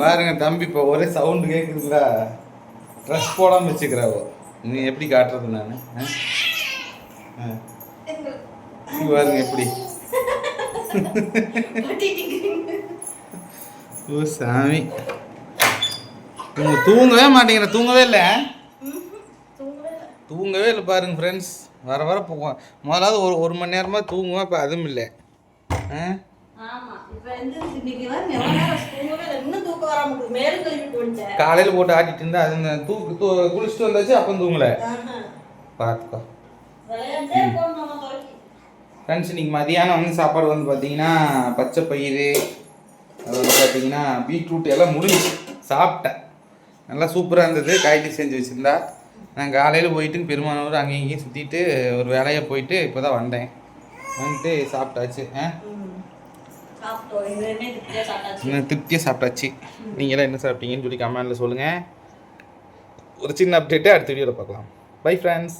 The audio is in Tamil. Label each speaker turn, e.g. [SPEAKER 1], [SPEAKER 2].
[SPEAKER 1] பாருங்க தம்பி இப்போ ஒரே சவுண்டு கேட்குதுங்களா ட்ரெஸ் போடாமல் வச்சுக்கிறாவோ நீ எப்படி காட்டுறது நான்? பாருங்க எப்படி. ஓ சாமி. நீங்கள் தூங்கவே மாட்டேங்கிற. தூங்கவே இல்லை தூங்கவே இல்லை பாருங்க ஃப்ரெண்ட்ஸ் வர வர போகும் முதலாவது ஒரு ஒரு மணி நேரமாக தூங்குவேன் இப்போ அதுவும் இல்லை. காலையில் போட்டு ஆட்டிட்டு இருந்தா அது தூக்கு குளிச்சுட்டு வந்தாச்சு அப்போ தூங்கலை. பார்த்துக்கோ. ஃப்ரெண்ட்ஸ் இன்னைக்கு மதியானம் வந்து சாப்பாடு வந்து பார்த்தீங்கன்னா பச்சை பயிறு அது வந்து பார்த்தீங்கன்னா பீட்ரூட் எல்லாம் முடிஞ்சு சாப்பிட்டேன். நல்லா சூப்பராக இருந்தது. காய்கறி செஞ்சு வச்சுருந்தா. நான் காலையில் போயிட்டு பெருமானூர் அங்கேயும் இங்கேயும் சுற்றிட்டு ஒரு வேலையாக போயிட்டு இப்போ தான் வந்தேன். வந்துட்டு சாப்பிட்டாச்சு. ஆ? திருப்தியாக சாப்பிட்டாச்சு. நீங்களாம் என்ன சாப்பிட்டீங்கன்னு சொல்லி கமெண்டில் சொல்லுங்கள் ஒரு சின்ன அப்டேட்டு அடுத்த வீடியோவில் பார்க்கலாம். Bye friends